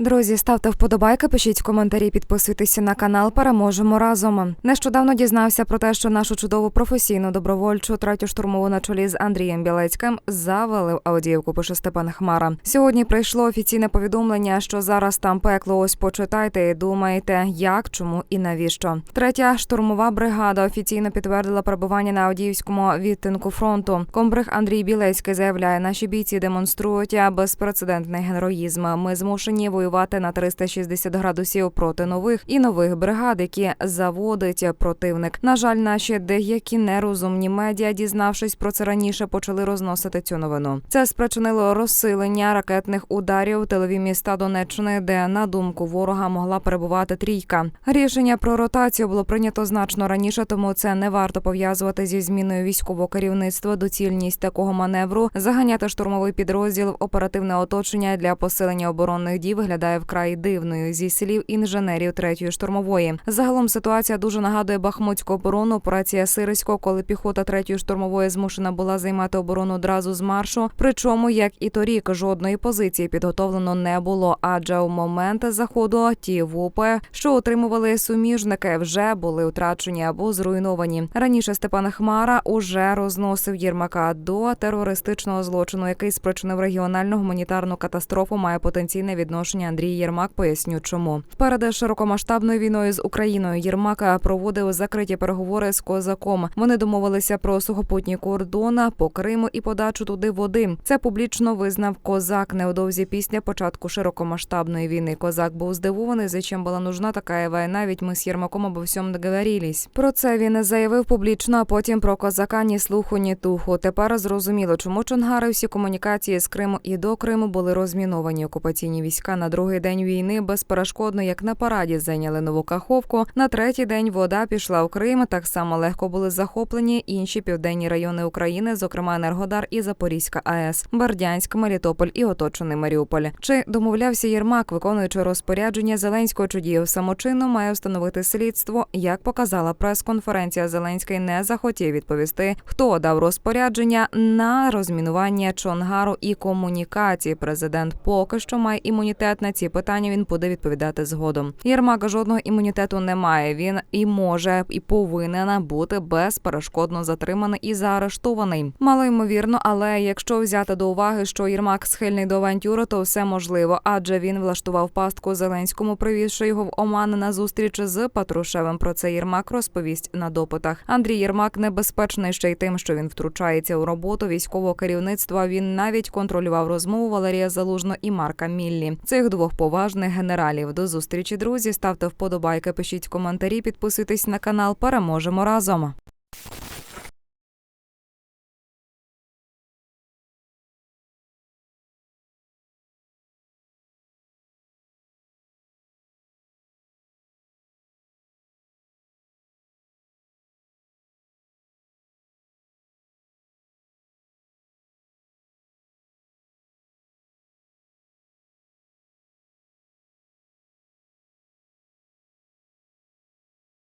Друзі, ставте вподобайки, пишіть коментарі, підписуйтеся на канал. Переможемо разом. Нещодавно дізнався про те, що нашу чудову професійну добровольчу третю штурмову на чолі з Андрієм Білецьким завалив Авдіївку, пише Степан Хмара. Сьогодні прийшло офіційне повідомлення, що зараз там пекло. Ось почитайте і думаєте, як, чому і навіщо. Третя штурмова бригада офіційно підтвердила перебування на Авдіївському відтинку фронту. Комбриг Андрій Білецький заявляє, наші бійці демонструють безпрецедентний героїзм. Ми змушені воювати на 360 градусів проти нових і нових бригад, які заводить противник. На жаль, наші деякі нерозумні медіа, дізнавшись про це раніше, почали розносити цю новину. Це спричинило розсилення ракетних ударів в тилові міста Донеччини, де на думку ворога могла перебувати трійка. Рішення про ротацію було прийнято значно раніше, тому це не варто пов'язувати зі зміною військового керівництва. Доцільність такого маневру заганяти штурмовий підрозділ в оперативне оточення для посилення оборонних дій виглядає вкрай дивною зі слів інженерів третьої штурмової. Загалом ситуація дуже нагадує Бахмутську оборону. Операція Сирисько, коли піхота третьої штурмової змушена була займати оборону одразу з маршу. Причому, як і торік, жодної позиції підготовлено не було, адже у момент заходу ті ВУПи, що утримували суміжники, вже були втрачені або зруйновані. Раніше Степан Хмара уже розносив Єрмака до терористичного злочину, який спричинив регіональну гуманітарну катастрофу. Має потенційне відношення Андрій Єрмак. Поясню, чому перед широкомасштабною війною з Україною Єрмака проводив закриті переговори з козаком. Вони домовилися про сухопутні кордона по Криму і подачу туди води. Це публічно визнав козак. Невдовзі після початку широкомасштабної війни козак був здивований, зачем була нужна така війна, ведь ми з Єрмаком обо всьому договорились. Про це він заявив публічно. а Потім про козака ні слуху, ні туху. Тепер зрозуміло, чому Чонгари всі комунікації з Криму і до Криму були розміновані. Окупаційні війська на другий день війни безперешкодно, як на параді, зайняли нову каховку. На третій день вода пішла у Крим. Так само легко були захоплені інші південні райони України, зокрема Енергодар і Запорізька АЕС, Бердянськ, Мелітополь і оточений Маріуполь. Чи домовлявся Єрмак, виконуючи розпорядження Зеленського чи діяв самочинно, має встановити слідство. Як показала прес-конференція, Зеленський не захотів відповісти, хто дав розпорядження на розмінування Чонгару і комунікації. Президент поки що має імунітет на ці питання. Він буде відповідати згодом. Єрмак жодного імунітету не має. Він і може, і повинен бути безперешкодно затриманий і заарештований. Мало ймовірно, але якщо взяти до уваги, що Єрмак схильний до авантюри, то все можливо, адже він влаштував пастку Зеленському, привізши його в Оман на зустріч з Патрушевим. Про це Єрмак розповість на допитах. Андрій Єрмак небезпечний ще й тим, що він втручається у роботу військового керівництва. Він навіть контролював розмову Валерія Залужно і Марка Міллі. Цих двох поважних генералів. До зустрічі, друзі. Ставте вподобайки, пишіть коментарі, підписуйтесь на канал. Переможемо разом.